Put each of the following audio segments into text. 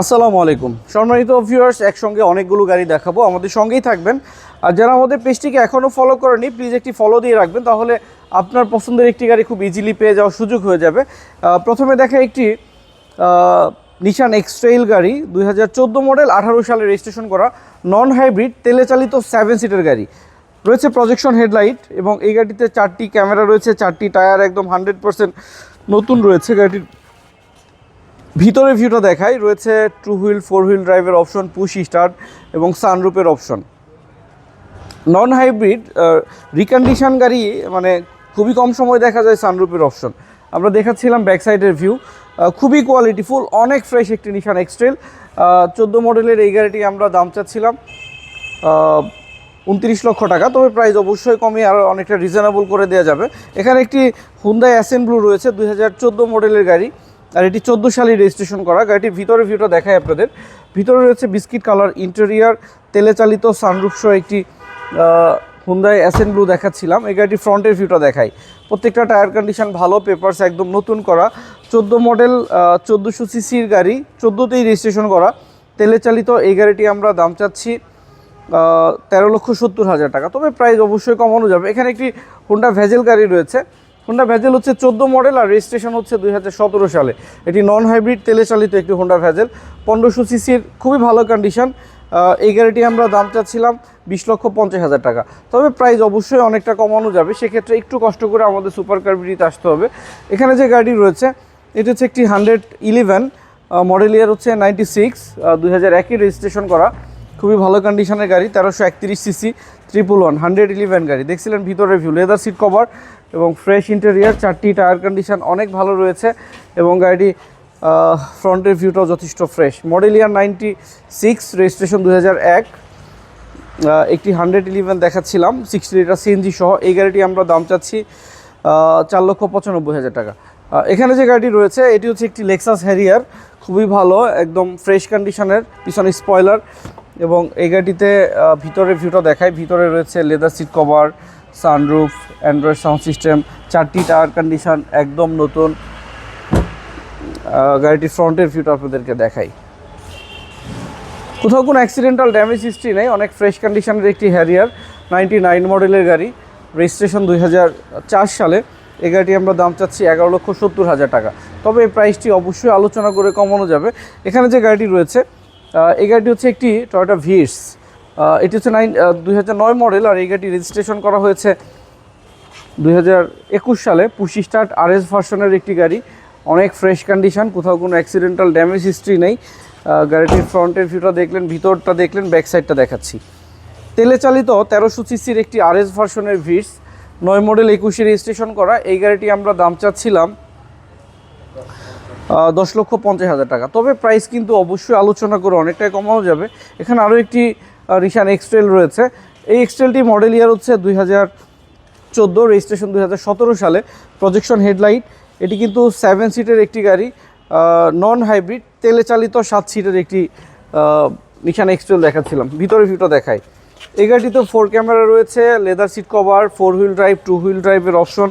আসসালামু আলাইকুম। সম্মানিত ভিউয়ার্স একসঙ্গে অনেকগুলো গাড়ি দেখাবো। আমাদের সঙ্গেই থাকবেন। আর যারা আমাদের পেজটিকে এখনও ফলো করেনি প্লিজ একটি ফলো দিয়ে রাখবেন, তাহলে আপনার পছন্দের একটি গাড়ি খুব ইজিলি পেয়ে যাওয়ার সুযোগ হয়ে যাবে। প্রথমে দেখা একটি নিশান এক্সট্রেইল গাড়ি, দুই হাজার চোদ্দ মডেল আঠারো সালে রেজিস্ট্রেশন করা নন হাইব্রিড তেলে চালিত সেভেন সিটের গাড়ি। রয়েছে প্রজেকশন হেডলাইট এবং এই গাড়িতে চারটি ক্যামেরা রয়েছে, চারটি টায়ার একদম হান্ড্রেড নতুন রয়েছে গাড়িটির ভিতরে ভিউটা দেখাই, রয়েছে টু হুইল ফোর হুইল ড্রাইভের অপশন পুশ স্টার্ট এবং সানরুপের অপশন নন হাইব্রিড রিকন্ডিশন গাড়ি মানে খুবই কম সময় দেখা যায় সানরুপের অপশন আমরা দেখাচ্ছিলাম ব্যাক সাইডের ভিউ খুবই কোয়ালিটিফুল অনেক ফ্রেশ একটি নিশান এক্সট্রেল চোদ্দ মডেলের এই গাড়িটি আমরা দাম চাচ্ছিলাম উনত্রিশ লক্ষ টাকা, তবে প্রাইস অবশ্যই কমিয়ে আরও অনেকটা রিজনেবল করে দেওয়া যাবে। এখানে একটি হুন্দাই অ্যাসেম্বলু রয়েছে, দুই হাজার চোদ্দ মডেলের গাড়ি। আর এটি চোদ্দ সালে রেজিস্ট্রেশন করা। গাড়িটির ভিতরে ভিউটা দেখায় আপনাদের। ভিতরে রয়েছে বিস্কিট কালার ইন্টেরিয়ার তেলে চালিত সানরুফ একটি হুন্দাই অ্যাসেম্বলু দেখাচ্ছিলাম। এই গাড়িটির ফ্রন্টের ভিউটা দেখাই। প্রত্যেকটা টায়ার কন্ডিশন ভালো পেপারস একদম নতুন করা। চোদ্দ মডেল চোদ্দোশো সিসির গাড়ি, চোদ্দোতেই রেজিস্ট্রেশন করা। তেলে চালিত এই গাড়িটি আমরা দাম চাচ্ছি তেরো লক্ষ সত্তর হাজার টাকা। তবে প্রাইস অবশ্যই কমানো যাবে। এখানে একটি হোন্ডা ভেজেল গাড়ি রয়েছে। হোন্ডা ভেজেল হচ্ছে চোদ্দ মডেল আর রেজিস্ট্রেশন হচ্ছে দুই হাজার সতেরো সালে। এটি নন হাইব্রিড তেলে চালিত একটি হোন্ডা ভ্যাজেল পনেরোশো সিসির খুবই ভালো কন্ডিশন এই গাড়িটি আমরা দাম চাচ্ছিলাম বিশ লক্ষ পঞ্চাশ হাজার টাকা। তবে প্রাইস অবশ্যই অনেকটা কমানো যাবে। সেক্ষেত্রে একটু কষ্ট করে আমাদের সুপার কারবিটিতে আসতে হবে। এখানে যে গাড়ি রয়েছে, এটি হচ্ছে একটি হান্ড্রেড ইলেভেন মডেল ইয়ার হচ্ছে নাইনটি সিক্স দুই রেজিস্ট্রেশন করা। খুবই ভালো কন্ডিশনের গাড়ি, তেরোশো একত্রিশ CC triple one hundred eleven গাড়ি। দেখছিলেন ভিতরের ভিউ লেদার সিট কভার এবং ফ্রেশ ইন্টেরিয়ার চারটি টায়ার কন্ডিশন অনেক ভালো রয়েছে এবং গাড়িটি ফ্রন্টের ভিউটাও যথেষ্ট fresh model year ninety six registration দু এক। একটি হান্ড্রেড ইলেভেন দেখাচ্ছিলাম সিক্সটি লিটার সিএনজি সহ। এই গাড়িটি আমরা দাম চাচ্ছি চার লক্ষ পঁচানব্বই হাজার টাকা। এখানে যে গাড়িটি রয়েছে, এটি হচ্ছে একটি লেক্সাস হ্যারিয়ার খুবই ভালো, একদম ফ্রেশ কন্ডিশনের পিছনে স্পয়লার এবং এই গাড়িটিতে ভিতরে ভিউটা দেখায় ভিতরে রয়েছে leather seat cover sunroof android sound system চারটি টায়ার কন্ডিশন একদম নতুন। গাড়িটির ফ্রন্টের ভিউটা আপনাদেরকে দেখাই। কোথাও কোনো অ্যাক্সিডেন্টাল ড্যামেজ হিস্ট্রি নেই, অনেক ফ্রেশ কন্ডিশনের একটি হ্যারিয়ার নাইনটি নাইন মডেলের গাড়ি রেজিস্ট্রেশন দুই হাজার চার সালে। এই গাড়িটি আমরা দাম চাচ্ছি এগারো লক্ষ সত্তর হাজার টাকা। তবে এই প্রাইসটি অবশ্যই আলোচনা করে কমানো যাবে। এখানে যে গাড়িটি রয়েছে এই গাড়িটি হচ্ছে একটি টয়োটা ভিটস এটি হচ্ছে নাইন দুই হাজার নয় মডেল আর এই গাড়িটি রেজিস্ট্রেশন করা হয়েছে দুই হাজার একুশ সালে। পুশি স্টার্ট আর এস ভার্সনের একটি গাড়ি। অনেক ফ্রেশ কন্ডিশন কোথাও কোনো অ্যাক্সিডেন্টাল ড্যামেজ হিস্ট্রি নেই। গাড়িটির ফ্রন্টের ভিউটা দেখলেন, ভিতরটা দেখলেন ব্যাক সাইডটা দেখাচ্ছি। তেলে চালিত তেরোশো সিসির একটি আর এস ভার্সনের ভিটস নয় মডেল একুশে রেজিস্ট্রেশন করা। এই গাড়িটি আমরা দাম চাচ্ছিলাম দশ লক্ষ পঞ্চাশ হাজার টাকা। তবে প্রাইস কিন্তু অবশ্যই আলোচনা করে অনেকটাই কমানো যাবে। এখানে আরও একটি রিশান এক্সট্রেল রয়েছে। এই এক্সট্রেলটি মডেল ইয়ার হচ্ছে দুই হাজার চোদ্দ রেজিস্ট্রেশন দুই হাজার সতেরো সালে। প্রজেকশন হেডলাইট এটি কিন্তু সেভেন সিটের একটি গাড়ি নন হাইব্রিড তেলে চালিত সাত সিটের একটি নিশান এক্সট্রেল দেখাচ্ছিলাম। ভিতরে ভিউটা দেখায় এই গাড়িতে ফোর ক্যামেরা রয়েছে leather seat cover four wheel drive two wheel ড্রাইভের অপশন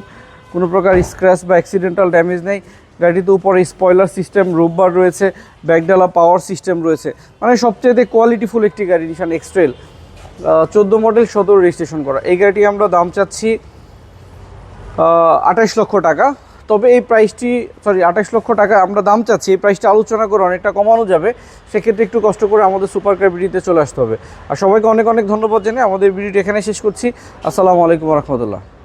কোনো প্রকার স্ক্র্যাচ বা অ্যাক্সিডেন্টাল ড্যামেজ নেই। গাড়িতে উপরে স্পয়লার সিস্টেম রোববার রয়েছে ব্যাকডালা পাওয়ার সিস্টেম রয়েছে। মানে সবচেয়ে কোয়ালিটিফুল একটি গাড়ি নিশান এক্সট্রেল চোদ্দ মডেল সতেরো রেজিস্ট্রেশন করা। এই গাড়িটি আমরা দাম চাচ্ছি আঠাশ লক্ষ টাকা। তবে এই প্রাইসটি সরি আঠাশ লক্ষ টাকা আমরা দাম চাচ্ছি। এই প্রাইসটা আলোচনা করে অনেকটা কমানো যাবে। সেক্ষেত্রে একটু কষ্ট করে আমাদের সুপার কার ভিডিওতে চলে আসতে হবে। আর সবাইকে অনেক অনেক ধন্যবাদ জানিয়ে আমাদের ভিডিওটি এখানে শেষ করছি। আসসালামু আলাইকুম রহমতুল্লাহ।